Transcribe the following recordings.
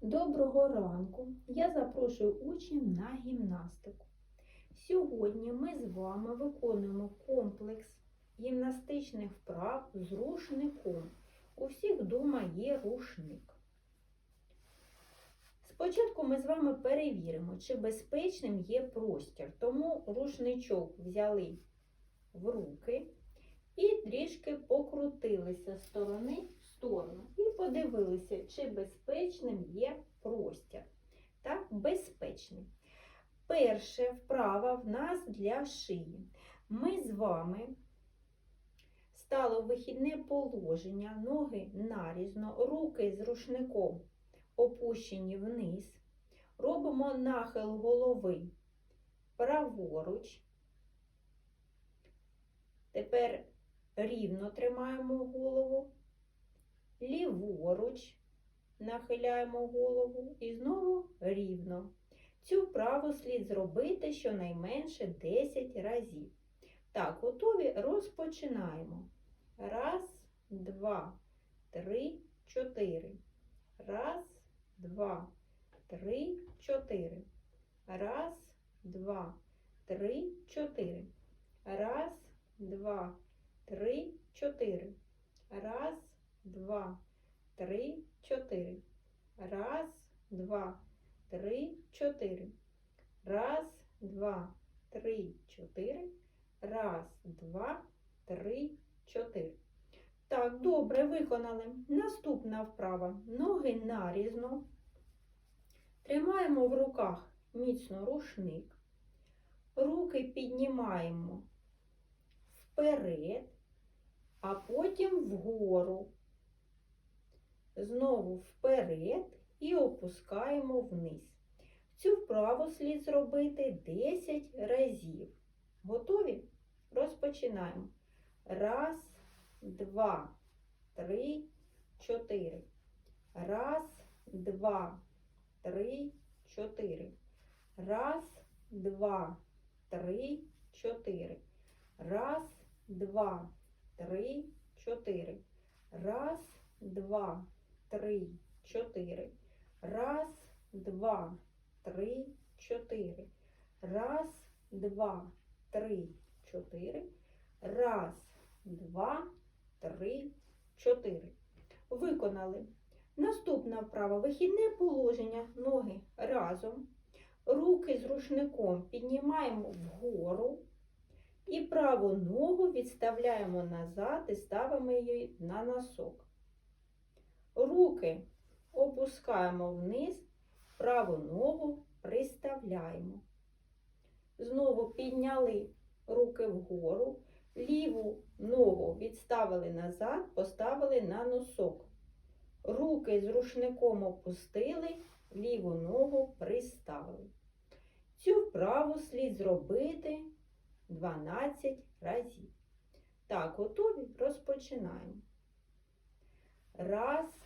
Доброго ранку! Я запрошую учнів на гімнастику. Сьогодні ми з вами виконуємо комплекс гімнастичних вправ з рушником. У всіх вдома є рушник. Спочатку ми з вами перевіримо, чи безпечним є простір. Тому рушничок взяли в руки і трішки покрутилися сторони сторону. І подивилися, чи безпечним є простір. Так, безпечний. Перше вправа в нас для шиї. Ми з вами стало вихідне положення, ноги нарізно, руки з рушником опущені вниз. Робимо нахил голови праворуч. Тепер рівно тримаємо голову, ліворуч нахиляємо голову і знову рівно. Цю вправу слід зробити щонайменше 10 разів. Так, готові? Розпочинаємо. Раз, два, три, чотири. Раз, два, три, чотири. Раз, два, три, чотири. Раз, два, три, чотири. Раз, два, три, чотири. Раз, два, три, чотири. Раз, два, три, чотири. Раз, два, три, чотири. Так, добре, виконали. Наступна вправа. Ноги нарізно. Тримаємо в руках міцно рушник. Руки піднімаємо вперед, а потім вгору. Знову вперед і опускаємо вниз. Цю вправу слід зробити 10 разів. Готові? Розпочинаємо. Раз, два, три, чотири. Раз, два, три, чотири. Раз, два, три, чотири. Раз, два, три, чотири. Раз, два, три, чотири. Раз, два, три, чотири. Раз, два, три, чотири. Раз, два, три, чотири. Виконали. Наступна вправа. Вихідне положення. Ноги разом. Руки з рушником піднімаємо вгору. І праву ногу відставляємо назад і ставимо її на носок. Руки опускаємо вниз, праву ногу приставляємо. Знову підняли руки вгору, ліву ногу відставили назад, поставили на носок. Руки з рушником опустили, ліву ногу приставили. Цю вправу слід зробити 12 разів. Так, готові? Розпочинаємо. Раз,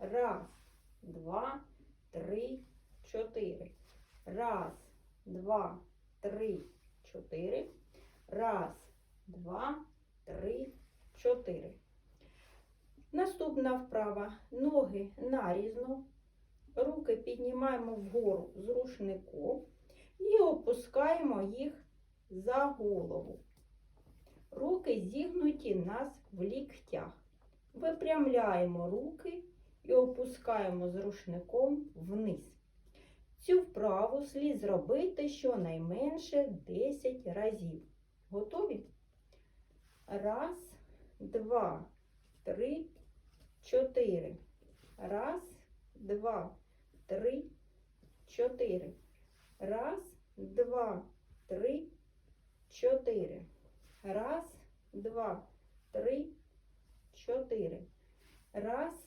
Раз, два, три, чотири. Раз, два, три, чотири. Раз, два, три, чотири. Наступна вправа. Ноги нарізно. Руки піднімаємо вгору з рушником і опускаємо їх за голову. Руки зігнуті нас в ліктях. Випрямляємо руки і опускаємо з рушником вниз. Цю вправу слід зробити щонайменше 10 разів. Готові? Раз, два, три, чотири. Раз, два, три, чотири. Раз, два, три, чотири. Раз, два, три, чотири. Раз,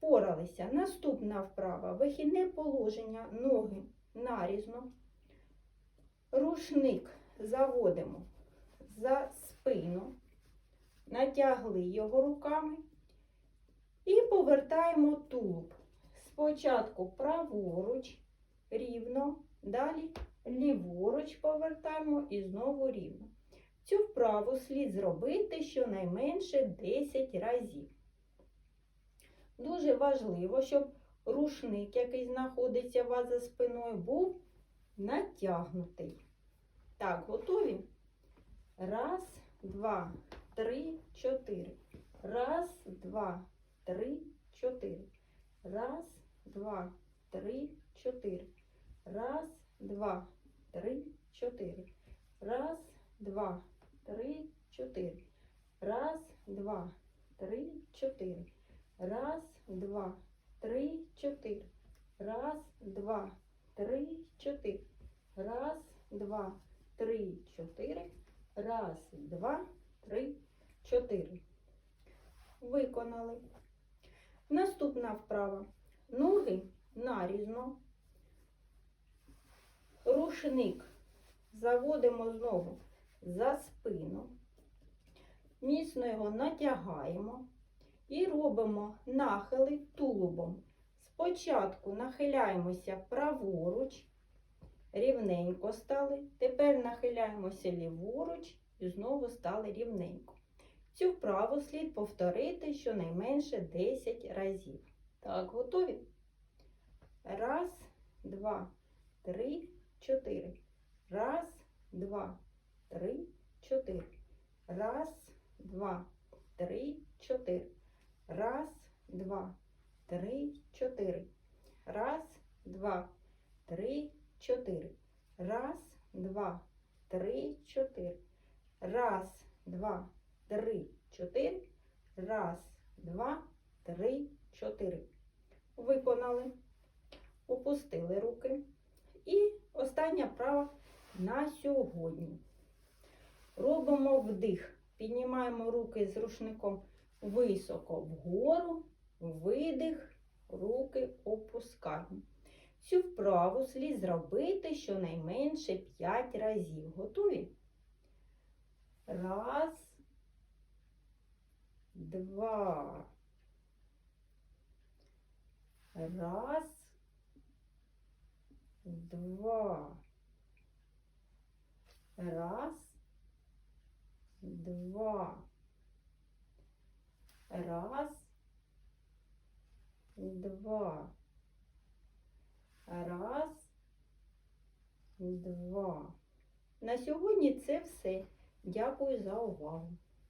Впоралися. Наступна вправа. Вихідне положення. Ноги нарізно. Рушник заводимо за спину. Натягли його руками і повертаємо тулуб. Спочатку праворуч, рівно, далі ліворуч повертаємо і знову рівно. Цю вправу слід зробити щонайменше 10 разів. Дуже важливо, щоб рушник, який знаходиться у вас за спиною, був натягнутий. Так, готові? Раз, два, три, чотири. Раз, два, три, чотири. Раз, два, три, чотири. Раз, два, три, чотири. Раз, два, три, чотири. Раз, два, три, чотири. Раз, два, три, чотири. Раз, два, три, чотири. Раз, два, три, чотири. Раз, два, три, чотири. Виконали. Наступна вправа. Ноги нарізно. Рушник заводимо знову за спину. Міцно його натягаємо і робимо нахили тулубом. Спочатку нахиляємося праворуч, рівненько стали. Тепер нахиляємося ліворуч і знову стали рівненько. Цю вправу слід повторити щонайменше 10 разів. Так, готові? Раз, два, три, чотири. Раз, два, три, чотири. Раз, два, три, чотири. Раз, два, три, чотири. Раз, два, три, чотири. Раз, два, три, чотири. Раз, два, три, чотири. Раз, два, три, чотири. Виконали. Опустили руки. І остання права на сьогодні. Робимо вдих. Піднімаємо руки з рушником високо вгору, видих, руки опускаємо. Цю вправу слід зробити щонайменше 5 разів. Готові? Раз, два. Раз, два. Раз, два. Раз, два. Раз, два. На сьогодні це все. Дякую за увагу.